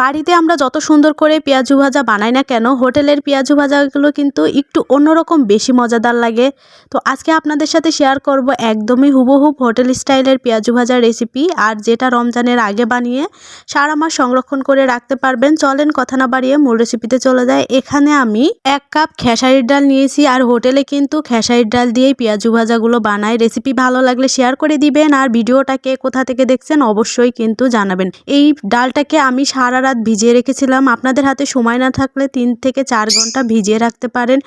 বাড়িতে আমরা যত সুন্দর করে পেঁয়াজু ভাজা বানাই না কেন, হোটেলের পেঁয়াজু ভাজাগুলো কিন্তু একটু অন্যরকম বেশি মজাদার লাগে। তো আজকে আপনাদের সাথে শেয়ার করব একদমই হুবহুব হোটেল স্টাইলের পেঁয়াজু ভাজার রেসিপি আর যেটা রমজানের আগে বানিয়ে সারা মাস সংরক্ষণ করে রাখতে পারবেন। চলেন কথা না বাড়িয়ে মূল রেসিপিতে চলে যায় এখানে আমি এক কাপ খেসারির ডাল নিয়েছি আর হোটেলে কিন্তু খেসারির ডাল দিয়েই পেঁয়াজু ভাজাগুলো বানাই। রেসিপি ভালো লাগলে শেয়ার করে দিবেন আর ভিডিওটাকে কোথা থেকে দেখছেন অবশ্যই কিন্তু জানাবেন। এই ডালটাকে আমি সারা রাত ভিজিয়ে রেখেছিলাম। আপনাদের হাতে সময় না থাকলে তিন থেকে চার ঘণ্টা ভিজিয়ে রাখতে পারেন।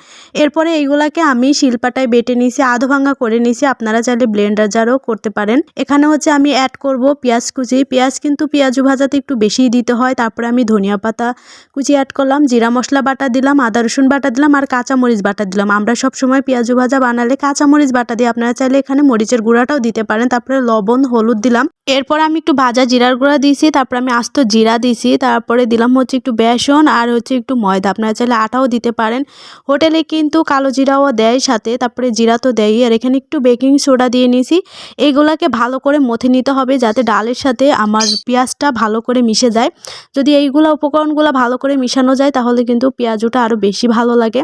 এরপরে এইগুলাকে আমি শিল্পাটায় বেটে নিয়েছি, আধো ভাঙা করে নিয়েছি। আপনারা চাইলে ব্লেন্ডার জারও করতে পারেন। এখানে হচ্ছে আমি অ্যাড করব পেঁয়াজ কুচি। পেঁয়াজ কিন্তু পেঁয়াজু ভাজাতে একটু বেশিই দিতে হয়। তারপরে আমি ধনিয়া পাতা কুচি অ্যাড করলাম, জিরা মশলা বাটা দিলাম, আদা রসুন বাটা দিলাম আর কাঁচামরিচ বাটা দিলাম। আমরা সব সময় পেঁয়াজু ভাজা বানালে কাঁচামরিচ বাটা দিই আপনারা চাইলে এখানে মরিচের গুঁড়াটাও দিতে পারেন। তারপরে লবণ, হলুদ দিলাম। এরপর আমি একটু ভাজা জিরার গুঁড়া দিয়েছি, তারপর আমি আস্ত জিরা দিয়েছি, তারপরে দিলাম হচ্ছে একটু বেসন আর হচ্ছে একটু ময়দা। আপনারা চাইলে আটাও দিতে পারেন। হোটেলে কিন্তু কালো জিরাও দেয় সাথে, তারপরে জিরা তো দেয়ই। আর এখানে একটু বেকিং সোডা দিয়ে নিয়েছি। এইগুলাকে ভালো করে মথে নিতে হবে যাতে ডালের সাথে আমার পেঁয়াজটা ভালো করে মিশে যায়। যদি এইগুলো উপকরণগুলো ভালো করে মিশানো যায়, তাহলে কিন্তু পেঁয়াজুটা আরও বেশি ভালো লাগে।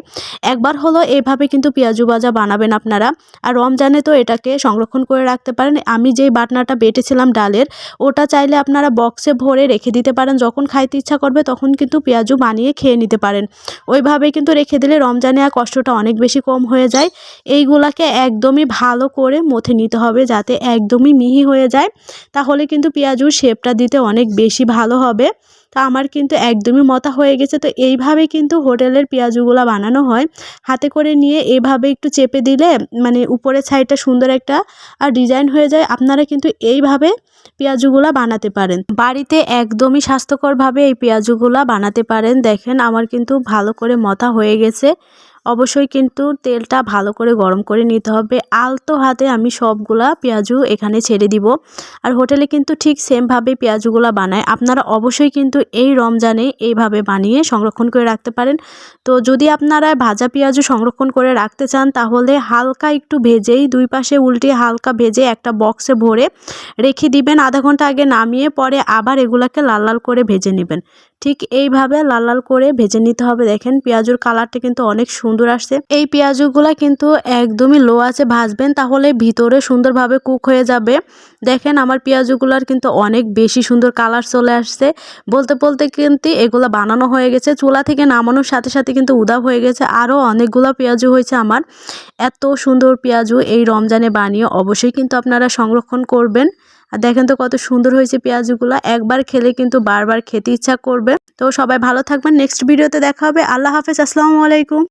একবার হলো এভাবে কিন্তু পেঁয়াজু ভাজা বানাবেন আপনারা। আর রমজানে তো এটাকে সংরক্ষণ করে রাখতে পারেন। আমি যেই বাটনাটা বেটেছিলাম ডালের। ওটা চাইলে আপনারা বক্সে ভরে রেখে দিতে পারেন। যখন খাইতে ইচ্ছা করবে তখন কিন্তু পেঁয়াজু বানিয়ে খেয়ে নিতে পারেন। ওইভাবে কিন্তু রেখে দিলে রমজানে আর কষ্টটা অনেক বেশি কম হয়ে যায়। এইগুলাকে একদমই ভালো করে মথে নিতে হবে যাতে একদমই মিহি হয়ে যায়। তাহলে কিন্তু পেঁয়াজুর শেপটা দিতে অনেক বেশি ভালো হবে। তা আমার কিন্তু একদমই মতা হয়ে গেছে। তো এইভাবে কিন্তু হোটেলের পেঁয়াজুগুলো বানানো হয়। হাতে করে নিয়ে এভাবে একটু চেপে দিলে মানে উপরের সাইডটা সুন্দর একটা আর ডিজাইন হয়ে যায়। আপনারা কিন্তু এইভাবে পেঁয়াজুগুলা বানাতে পারেন। বাড়িতে একদমই স্বাস্থ্যকরভাবে এই পেঁয়াজুগুলা বানাতে পারেন। দেখেন আমার কিন্তু ভালো করে মতা হয়ে গেছে। অবশ্যই কিন্তু তেলটা ভালো করে গরম করে নিতে হবে। আলতো হাতে আমি সবগুলা পেঁয়াজু এখানে ছেড়ে দিব। আর হোটেলে কিন্তু ঠিক সেমভাবে পেঁয়াজুগুলা বানায়। আপনারা অবশ্যই কিন্তু এই রমজানে এইভাবে বানিয়ে সংরক্ষণ করে রাখতে পারেন। তো যদি আপনারা ভাজা পেঁয়াজু সংরক্ষণ করে রাখতে চান, তাহলে হালকা একটু ভেজেই দুই পাশে উল্টে হালকা ভেজে একটা বক্সে ভরে রেখে দিবেন। আধা ঘণ্টা আগে নামিয়ে পরে আবার এগুলাকে লাল লাল করে ভেজে নেবেন। ঠিক এইভাবে লাল লাল করে ভেজে নিতে হবে। দেখেন পেঁয়াজুর কালারটা কিন্তু অনেক সুন্দর আসছে। এই পেঁয়াজুগুলা কিন্তু একদমই লো আছে, ভাজবেন তাহলে ভিতরে সুন্দরভাবে কুক হয়ে যাবে। দেখেন আমার পেঁয়াজুগুলার কিন্তু অনেক বেশি সুন্দর কালার চলে আসছে। বলতে বলতে কিন্তু এগুলো বানানো হয়ে গেছে, চুলা থেকে নামানোর সাথে সাথে কিন্তু উদাব হয়ে গেছে। আরও অনেকগুলো পেঁয়াজু হয়েছে আমার। এত সুন্দর পেঁয়াজু এই রমজানে বানিয়ে অবশ্যই কিন্তু আপনারা সংরক্ষণ করবেন। আর দেখেন তো কত সুন্দর হয়েছে পেঁয়াজগুলো, একবার খেলে কিন্তু বারবার খেতে ইচ্ছা করবে। তো সবাই ভালো থাকবেন নেক্সট ভিডিওতে দেখা হবে। আল্লাহ হাফেজ, আসসালামু আলাইকুম।